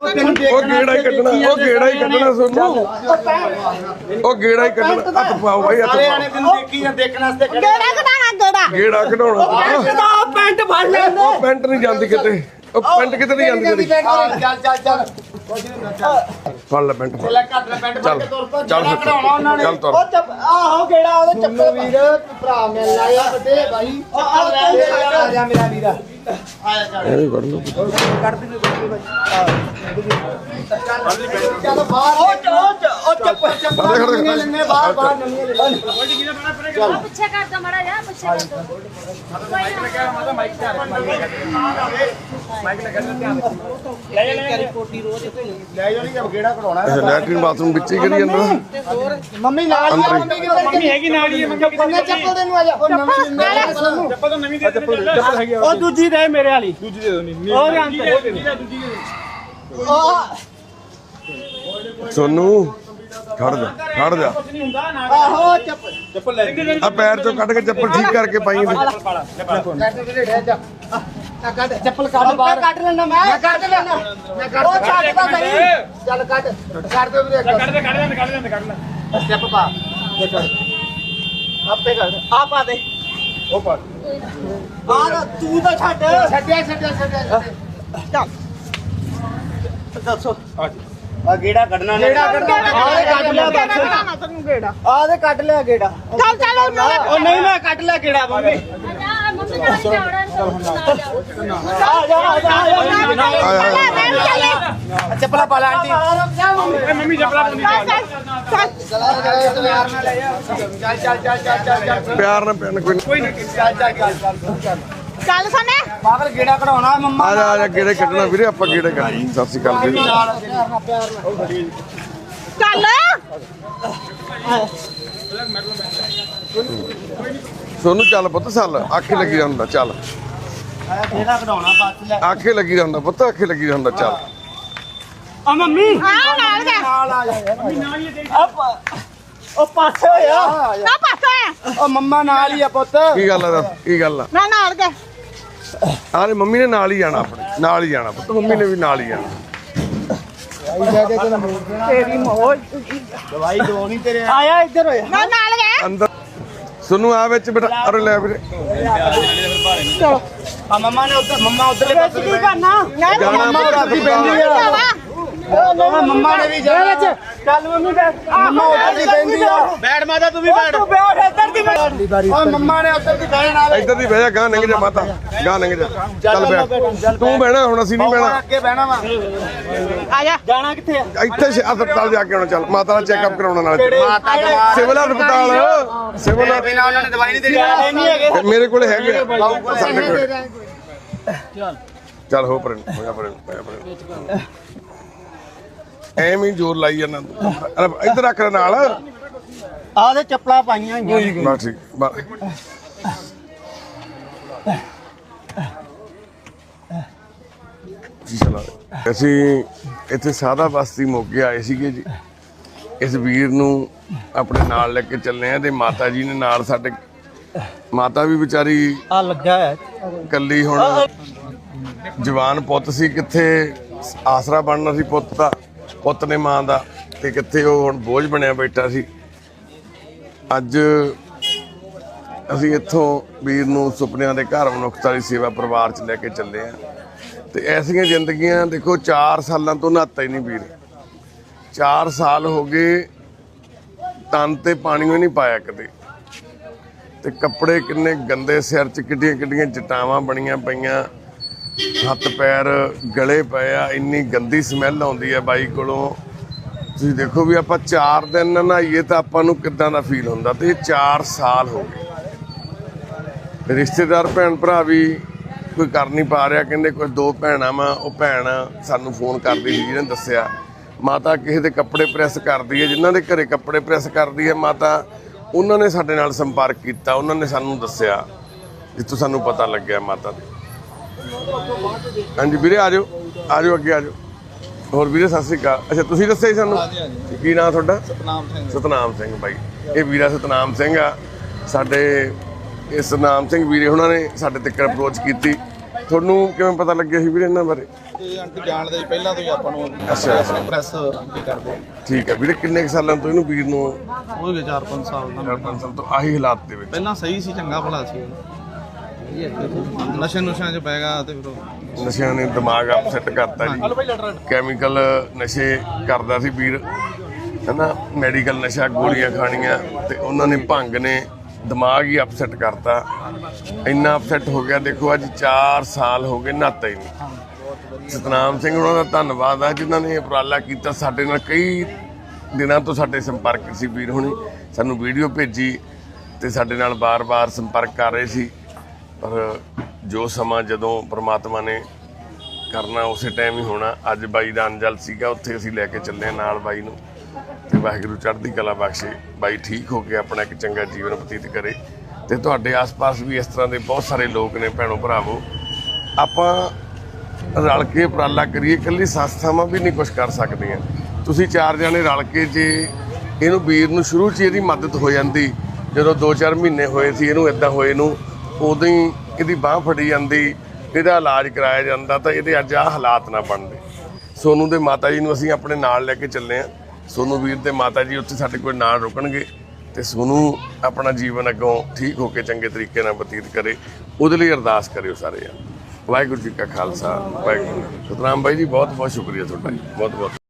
ਉਹ ਗੇੜਾ ਹੀ ਕੱਢਣਾ ਉਹ ਗੇੜਾ ਹੀ ਕੱਢਣਾ ਸੋਨੂੰ? ਉਹ ਗੇੜਾ ਹੀ ਕੱਢਣਾ? ਹੱਥ ਪਾਓ ਭਾਈ ਹੱਥ ਸਾਰੇ ਆਣੇ ਪਾਓ ਤੈਨੂੰ ਦੇਖੀ ਜਾਂ ਦੇਖਣ ਵਾਸਤੇ ਖੜੇ ਗੇੜਾ ਕਢਾਣਾ ਗੇੜਾ ਗੇੜਾ ਕਢਾਉਣਾ? ਆ ਪੈਂਟ ਫੜ ਲੈ। ਉਹ ਪੈਂਟ ਨਹੀਂ ਜਾਂਦੀ ਕਿਤੇ। ਉਹ ਪੈਂਟ ਕਿਤੇ ਨਹੀਂ ਜਾਂਦੀ ਤੇਰੀ ਚੱਲ ਚੱਲ ਚੱਲ। ਫੜ ਲੈ ਪੈਂਟ ਫੜ। ਲੈ ਕੱਟ ਲੈ ਪੈਂਟ ਫੜ ਚੱਲ ਕੇ ਤੁਰ ਪਾ ਚੱਲ ਜਿਹੜਾ ਫਿਰ ਕਢਾਉਣਾ ਉਹਨਾਂ ਨੇ। ਚੱਲ ਤੁਰ। ਉਹ ਚੱਪ ਆਹੋ ਗੇੜਾ ਉਹਦੇ ਚੱਪਲ ਵੀਰ ਭਰਾ ਮਿਲ ਆਇਆ ਬਤੇ ਭਾਈ ਆ ਜਾ ਮੇਰਾ ਵੀਰ। ਆਇਆ ਚੱਲ ਇਹ ਵੀ ਕੱਢ ਲਓ। ਚੱਲ ਬਾਹਰ ਉਹ ਉਹ ਚੱਪਲ ਚੱਪਲ ਖੜੇ, ਖੜੇ, ਖੜੇ। ਲੈਣੇ ਬਾਹਰ ਬਾਹਰ ਨਵੀਆਂ ਲੈ ਪਿੱਛੇ ਕਰ ਦੋ ਮੜਾ ਜਾ ਪਿੱਛੇ ਕਰ ਦੋ। ਲੈ ਜਾਣੀ ਜਦ ਗੇੜਾ ਕਢਾਉਣਾ ਇਹ ਲੈਟਰਿਨ ਬਾਥਰੂਮ ਵਿੱਚ ਹੀ ਕਰੀ ਜਾਂਦਾ। ਮੰਮੀ ਨਾਲ ਹੀ ਆ, ਅੰਦਰ ਹੀ। ਮੰਮੀ ਹੈਗੀ ਨਾਲ ਹੀ ਚੱਪਲ ਨੇ ਚੱਪਲ ਦੇ ਨੂੰ ਆ ਜਾ ਉਹ ਨਵੀਂ ਨਾਲ। ਸਾਨੂੰ ਉਹ ਦੂਜੀ ਦੇ ਮੇਰੇ ਵਾਲੀ। ਦੂਜੀ ਦੇ ਦੋ। ਉਹ ਸੋਨੂੰ ਖੜ ਜਾ ਖੜ ਜਾ। ਆਹੋ ਚੱਪਲ। ਆ ਪੈਰ ਚੋਂ ਕੱਢ ਕੇ ਚੱਪਲ ਠੀਕ ਕਰਕੇ ਪਾਈ ਇਹਦੇ। ਕੱਢ ਦੇ ਢੇ ਜਾ। ਆ ਕੱਢ ਚੱਪਲ ਕੱਢ ਬਾਹਰ। ਕੱਢ ਲੈਣਾ ਮੈਂ। ਕੱਢ ਲੈਣਾ। ਮੈਂ ਕੱਢ ਉਹ ਛੱਡ ਤਾਂ ਸਹੀ। ਚੱਲ ਕੱਢ ਕੱਢ ਦੇ ਵੀਰੇ ਕੱਢ। ਦੇ ਕੱਢ ਦੇ ਕੱਢ ਦੇ ਕੱਢ ਲੈ। ਸਟੈਪ ਪਾ ਦੇ ਕੱਢ ਆਪੇ ਕੱਢ ਆ ਪਾ ਦੇ। ਉਹ ਪਾ ਆ ਤੂੰ ਤਾਂ ਛੱਡ। ਛੱਡਿਆ ਛੱਡਿਆ ਛੱਡਿਆ ਚੱਲ। ਦੱਸੋ। ਆ ਗੇੜਾ ਕੱਢਣਾ ਗੇੜਾ ਕੱਢਣਾ ਆ ਕੱਢ ਲਿਆ ਗੇੜਾ ਕਢਾਣਾ ਤੈਨੂੰ ਗੇੜਾ ਆ ਦੇ ਕੱਢ ਲਿਆ ਗੇੜਾ ਚੱਲ ਚੱਲ ਉਹ ਨਹੀਂ ਮੈਂ ਕੱਢ ਲਿਆ ਗੇੜਾ ਮੰਮੀ ਜਾ ਮੰਮੀ ਨਾਲ ਜਾਵੜਾ ਨਾਲ ਜਾਓ ਆ ਜਾ ਆ ਜਾ ਆ ਜਾ ਆ ਆ, ਆ ਚੱਪਲਾ ਪਾ ਲੈ ਆਂਟੀ ਮੰਮੀ ਜਪਲਾ ਪੁੰਦੀ ਚੱਲ ਚੱਲ ਚੱਲ ਚੱਲ ਚੱਲ ਚੱਲ ਪਿਆਰ ਨਾਲ ਪੈਣ ਕੋਈ ਨਹੀਂ। ਚੱਲ ਚੱਲ ਚੱਲ ਚੱਲ ਚੱਲ ਚੱਲ ਸਨੇ ਪਾਗਲ ਗੇੜਾ ਕਢਾਉਣਾ ਮੰਮਾ। ਆ ਜਾ ਆ ਜਾ ਗੇੜੇ ਕੱਢਣਾ ਵੀਰੇ ਆਪਾਂ ਗੇੜੇ ਕੱਢ ਸਤਿ ਸ਼੍ਰੀ ਅਕਾਲ ਵੀਰੇ। ਨਾਲ ਪਿਆਰ ਨਾਲ ਪਿਆਰ ਨਾਲ ਚੱਲ। ਸੋਨੂੰ ਚੱਲ ਪੁੱਤ ਚੱਲ। ਆਖੇ ਲੱਗੀ ਜਾਂਦਾ ਚੱਲ। ਆ ਗੇੜਾ ਕਢਾਉਣਾ ਬੱਸ ਲੈ। ਆਖੇ ਲੱਗੀ ਜਾਂਦਾ ਪੁੱਤ ਆਖੇ ਲੱਗੀ ਜਾਂਦਾ ਚੱਲ। ਆ ਮੰਮੀ। ਹਾਂ ਨਾਲ ਦੇ ਨਾਲ ਆ ਜਾ। ਉਹ ਪਾਸੇ ਹੋਇਆ। ਨਾ ਪਾਸੇ ਉਹ ਮੰਮਾ ਨਾਲ ਹੀ ਆ ਪੁੱਤ। ਕੀ ਗੱਲ ਆ? ਦੱਸ ਕੀ ਗੱਲ ਆ? ਨਾ ਨਾਲ ਦੇ ਆਰੇ ਮੰਮੀ ਨੇ ਨਾਲ ਹੀ ਜਾਣਾ ਆਪਣੇ ਨਾਲ ਹੀ ਜਾਣਾ ਪੁੱਤ ਮੰਮੀ ਨੇ ਵੀ ਨਾਲ ਹੀ ਜਾਣਾ। ਤੇਰੀ ਮੋਜ। ਦਵਾਈ ਦੋ ਨਹੀਂ ਤੇਰੇ। ਆਇਆ ਇੱਧਰ ਹੋਇਆ। ਨਾ ਨਾਲ ਦੇ ਅੰਦਰ। ਸੋਨੂੰ ਆ ਵਿੱਚ ਬੇਟਾ ਅਰੇ ਲੈ ਵੀਰੇ। ਆ ਮੰਮਾ ਨੇ ਉੱਧਰ ਮੰਮਾ ਉੱਧਰਲੇ ਪਾਸੇ ਕੀ ਕਰਨਾ? ਨਹੀਂ ਜਾਣਾ ਮੰਮਾ ਉੱਧਰ ਦੀ। ਬੈਠੀ ਆ ਉਹ ਮੰਮਾ ਨੇ ਵੀ ਜਾਣਾ। ਚੱਲ ਮੰਮੀ ਬੈਠ ਮੰਮਾ ਉੱਧਰ ਦੀ ਬੈਠੀ ਆ। ਬੈਠ। ਮਾਤਾ ਤੂੰ ਵੀ ਬੈਠ। ਤੂੰ ਬੈਠ ਇੱਧਰ ਦੀ ਬੈਠ। ਓ ਮੰਮਾ ਨੇ ਉੱਧਰ ਦੀ ਬੈਠ ਨਾਲ ਇੱਧਰ ਦੀ ਬਹਿ ਜਾ ਗਾਂ ਲੰਘ ਜਾ ਮਾਤਾ। ਗਾਂ ਲੰਘ ਜਾ। ਚੱਲ ਬੈਠ ਤੂੰ ਬਹਿਣਾ ਹੁਣ ਅਸੀਂ ਨਹੀਂ ਬਹਿਣਾ। ਅੱਗੇ ਬਹਿਣਾ ਵਾ। ਆ ਜਾ। ਜਾਣਾ ਕਿੱਥੇ ਆ? ਇੱਥੇ ਸ਼- ਹਸਪਤਾਲ ਜਾ ਕੇ ਆਉਣਾ ਚੱਲ। ਮਾਤਾ ਦਾ ਚੈੱਕਅਪ ਕਰਾਉਣਾ ਨਾਲ ਮਾਤਾ ਜਵਾਨ ਸਿਵਲ ਹਸਪਤਾਲ। ਸਿਵਲ ਮੇਰੇ ਬਿਨਾ ਉਹਨਾਂ ਨੇ ਦਵਾਈ ਨਹੀਂ ਦੇਣੀ। ਨਹੀਂ ਹੈਗੇ। ਮੇਰੇ ਕੋਲ ਹੈਗੇ ਆ। ਸਾਡੇ ਕੋਲ। ਚੱਲ। ਹੋ ਪਰਨ ਹੋ ਜਾ ਪਰਨ ਹੋ ਜਾ ਪਰਨ ਐਵੇਂ ਜ਼ੋਰ ਲਾਈ ਜਾਂਦਾ। ਇੱਧਰ ਰੱਖ ਲੈ ਨਾਲ। ਆਹ ਦੇ ਚੱਪਲਾਂ ਪਾਈਆਂ ਹੋਈਆਂ ਬਸ ਠੀਕ ਬਸ। ਜੀ ਚਲਾ ਅਸੀਂ ਇੱਥੇ ਸਾਦਾ ਬਸਤੀ ਮੋਗੇ ਆਏ ਸੀਗੇ ਜੀ। ਇਸ ਵੀਰ ਨੂੰ ਆਪਣੇ ਨਾਲ ਲੈ ਕੇ ਚੱਲੇ ਆ ਤੇ ਮਾਤਾ ਜੀ ਨੇ ਨਾਲ ਸਾਡੇ ਮਾਤਾ ਵੀ ਵਿਚਾਰੀ ਆ ਲੱਗਾ ਹੈ। ਕੱਲੀ ਹੁਣ ਜਵਾਨ ਪੁੱਤ ਸੀ ਕਿੱਥੇ ਆਸਰਾ ਬਣਨਾ ਸੀ ਪੁੱਤ ਦਾ। ਪੁੱਤ ਨੇ ਮਾਂ ਦਾ ਤੇ ਕਿੱਥੇ ਉਹ ਹੁਣ ਬੋਝ ਬਣਿਆ ਬੈਠਾ ਸੀ। ਅੱਜ ਅਸੀਂ ਇੱਥੋਂ ਵੀਰ ਨੂੰ ਸੁਪਨਿਆਂ ਦੇ ਘਰ ਮਨੁੱਖਤਾ ਦੀ ਸੇਵਾ ਪਰਿਵਾਰ 'ਚ ਲੈ ਕੇ ਚੱਲੇ ਆ। ਤੇ ਐਸੀਆਂ ਜ਼ਿੰਦਗੀਆਂ ਦੇਖੋ 4 ਸਾਲਾਂ ਤੋਂ ਨਹਾਤਾ ਹੀ ਨਹੀਂ ਵੀਰ। 4 ਸਾਲ ਹੋ ਗਏ, ਤਨ ਤੇ ਪਾਣੀ ਨਹੀਂ ਪਾਇਆ ਕਦੇ। ਤੇ ਕੱਪੜੇ ਕਿੰਨੇ ਗੰਦੇ ਸਿਰ 'ਚ ਕਿੱਡੀਆਂ ਕਿੱਡੀਆਂ ਚਟਾਵਾਂ ਬਣੀਆਂ ਪਈਆਂ। ਹੱਥ ਪੈਰ ਗਲੇ ਪਏ ਆ, ਇੰਨੀ ਗੰਦੀ ਸਮੈਲ ਆਉਂਦੀ ਹੈ ਬਾਈ ਕੋਲੋਂ। ਤੁਸੀਂ ਦੇਖੋ ਵੀ ਆਪਾਂ 4 ਦਿਨ ਨਾ ਨਹਾਈਏ ਤਾਂ ਆਪਾਂ ਨੂੰ ਕਿੱਦਾਂ ਦਾ ਫੀਲ ਹੁੰਦਾ ਤੇ ਇਹ 4 ਸਾਲ ਹੋ ਗਏ। ਰਿਸ਼ਤੇਦਾਰ ਭੈਣ ਭਰਾ ਵੀ ਕੋਈ ਕਰ ਨਹੀਂ ਪਾ ਰਿਹਾ, ਕਹਿੰਦੇ ਕੋਈ ਦੋ ਭੈਣਾਂ ਵਾ, ਉਹ ਭੈਣ ਸਾਨੂੰ ਫੋਨ ਕਰਦੀ ਸੀ ਜਿਹਨੇ ਦੱਸਿਆ, ਮਾਤਾ ਕਿਸੇ ਦੇ ਕੱਪੜੇ ਪ੍ਰੈਸ ਕਰਦੀ ਹੈ, ਜਿਨ੍ਹਾਂ ਦੇ ਘਰੇ ਕੱਪੜੇ ਪ੍ਰੈਸ ਕਰਦੀ ਹੈ ਮਾਤਾ, ਉਹਨਾਂ ਨੇ ਸਾਡੇ ਨਾਲ ਸੰਪਰਕ ਕੀਤਾ, ਉਹਨਾਂ ਨੇ ਸਾਨੂੰ ਦੱਸਿਆ, ਜਿੱਥੋਂ ਸਾਨੂੰ ਪਤਾ ਲੱਗਿਆ ਮਾਤਾ ਦੇ। ਹਾਂਜੀ ਵੀਰੇ ਆਜੋ ਆਜੋ ਅੱਗੇ ਆਜੋ ਹੋਰ ਵੀਰੇ ਸਤਿ ਸ੍ਰੀ ਅਕਾਲ। ਅੱਛਾ ਤੁਸੀਂ ਦੱਸਿਆ ਸੀ ਸਾਨੂੰ? ਕੀ ਨਾਮ ਤੁਹਾਡਾ? ਸਤਨਾਮ ਸਿੰਘ। ਸਤਨਾਮ ਸਿੰਘ ਬਾਈ। ਇਹ ਵੀਰਾ ਸਤਨਾਮ ਸਿੰਘ ਆ। ਸਾਡੇ ਇਹ ਸਤਨਾਮ ਸਿੰਘ ਵੀਰੇ ਉਹਨਾਂ ਨੇ ਸਾਡੇ ਤੱਕ ਅਪਰੋਚ ਕੀਤੀ। ਤੁਹਾਨੂੰ ਕਿਵੇਂ ਪਤਾ ਲੱਗਿਆ ਸੀ ਵੀਰੇ ਇਹਨਾਂ ਬਾਰੇ? ਇਹ ਆਂਟੀ ਜਾਣਦੇ ਸੀ ਪਹਿਲਾਂ ਤੋਂ ਹੀ ਆਪਾਂ ਨੂੰ ਪ੍ਰੈਸ ਆਂਟੀ ਕਰਦੇ ਠੀਕ ਹੈ ਵੀਰੇ ਕਿੰਨੇ ਕੁ ਸਾਲਾਂ ਤੋਂ ਇਹਨੂੰ ਵੀਰ ਨੂੰ ਉਹ ਵੀ 4-5 ਸਾਲ ਦਾ 4-5 ਸਾਲ ਤੋਂ ਆਹੀ ਹਾਲਾਤ ਦੇ ਵਿੱਚ? ਪਹਿਲਾਂ ਸਹੀ ਸੀ ਚੰਗਾ ਭਲਾ ਸੀ। ਨਸ਼ੇ ਨੁਸ਼ਿਆਂ 'ਚ ਪੈ ਗਿਆ ਤੇ ਫਿਰ ਉਹ- ਨਸ਼ਿਆਂ ਨੇ ਦਿਮਾਗ ਅਪਸੈਟ ਕਰਤਾ ਜੀ। ਕੈਮੀਕਲ ਨਸ਼ੇ ਕਰਦਾ ਸੀ ਵੀਰ। ਹਨਾ ਮੈਡੀਕਲ ਨਸ਼ਾ ਗੋਲੀਆਂ ਖਾਣੀਆਂ ਤੇ ਉਹਨਾਂ ਨੇ ਭੰਗ ਨੇ ਦਿਮਾਗ ਹੀ ਅਪਸੈਟ ਕਰਤਾ। ਇੰਨਾ ਅਪਸੈਟ ਹੋ ਗਿਆ। ਦੇਖੋ ਅੱਜ 4 ਸਾਲ ਹੋ ਗਏ ਨਹਾਤਾ ਹੀ ਨਹੀਂ ਸਤਨਾਮ ਸਿੰਘ ਉਹਨਾਂ ਦਾ ਧੰਨਵਾਦ ਆ ਜਿਨ੍ਹਾਂ ਨੇ ਇਹ ਉਪਰਾਲਾ ਕੀਤਾ। ਸਾਡੇ ਨਾਲ ਕਈ ਦਿਨਾਂ ਤੋਂ ਸਾਡੇ ਸੰਪਰਕ ਸੀ ਵੀਰ ਹੁਣੀ। ਸਾਨੂੰ ਵੀਡੀਓ ਭੇਜੀ ਤੇ ਸਾਡੇ ਨਾਲ ਬਾਰ-ਬਾਰ ਸੰਪਰਕ ਕਰ ਰਹੇ ਸੀ। ਪਰ ਜੋ ਸਮਾਂ ਜਦੋਂ ਪ੍ਰਮਾਤਮਾ ਨੇ ਕਰਨਾ, ਉਸੇ ਟਾਈਮ ਹੀ ਹੋਣਾ। ਅੱਜ ਬਾਈ ਦਾ ਅੰਜਲ ਸੀਗਾ, ਉੱਥੇ ਅਸੀਂ ਲੈ ਕੇ ਚੱਲੇ ਹਾਂ ਨਾਲ ਬਾਈ ਨੂੰ। ਤੇ ਵਾਹਿਗੁਰੂ ਚੜ੍ਹਦੀ ਕਲਾ ਬਖਸ਼ੇ। ਬਾਈ ਠੀਕ ਹੋ ਕੇ ਆਪਣਾ ਇੱਕ ਚੰਗਾ ਜੀਵਨ ਬਤੀਤ ਕਰੇ। ਤੇ ਤੁਹਾਡੇ ਆਸ-ਪਾਸ ਵੀ ਇਸ ਤਰ੍ਹਾਂ ਦੇ ਬਹੁਤ ਸਾਰੇ ਲੋਕ ਨੇ, ਭੈਣੋ ਭਰਾਵੋ। ਆਪਾਂ ਰਲ ਕੇ ਉਪਰਾਲਾ ਕਰੀਏ, ਇਕੱਲੀ ਸੰਸਥਾਵਾਂ ਵੀ ਨਹੀਂ ਕੁਝ ਕਰ ਸਕਦੀਆਂ। ਤੁਸੀਂ ਚਾਰ ਜਣੇ ਰਲ ਕੇ ਜੇ ਇਹਨੂੰ, ਵੀਰ ਨੂੰ ਸ਼ੁਰੂ 'ਚ ਇਹਦੀ ਮਦਦ ਹੋ ਜਾਂਦੀ। ਜਦੋਂ 2-4 ਮਹੀਨੇ ਹੋਏ ਸੀ, ਇਹਨੂੰ ਇਦਾਂ ਹੋਏ ਨੂੰ ਉਦੋਂ ਹੀ ਇਹਦੀ ਬਾਹ ਫੜੀ ਜਾਂਦੀ, ਇਹਦਾ ਇਲਾਜ ਕਰਾਇਆ ਜਾਂਦਾ ਤਾਂ ਇਹਦੇ ਅੱਜ ਆਹ ਹਾਲਾਤ ਨਾ ਬਣਦੇ। ਸੋਨੂ ਦੇ ਮਾਤਾ ਜੀ ਨੂੰ ਅਸੀਂ ਆਪਣੇ ਨਾਲ ਲੈ ਕੇ ਚੱਲੇ ਆ ਸੋਨੂ ਵੀਰ ਦੇ ਮਾਤਾ ਜੀ ਉੱਥੇ ਸਾਡੇ ਕੋਲ ਨਾਲ ਰੁਕਣਗੇ ਤੇ ਸੋਨੂ ਆਪਣਾ ਜੀਵਨ ਅੱਗੋਂ ਠੀਕ ਹੋ ਕੇ ਚੰਗੇ ਤਰੀਕੇ ਨਾਲ ਬਤੀਤ ਕਰੇ, ਉਹਦੇ ਲਈ ਅਰਦਾਸ ਕਰਿਓ ਸਾਰੇ ਯਾਰ ਵਾਹਿਗੁਰੂ ਜੀ ਕਾ ਖਾਲਸਾ, ਵਾਹਿਗੁਰੂ ਜੀ ਸਤਨਾਮ ਬਾਈ ਜੀ ਬਹੁਤ ਬਹੁਤ ਸ਼ੁਕਰੀਆ ਤੁਹਾਡਾ ਬਹੁਤ ਬਹੁਤ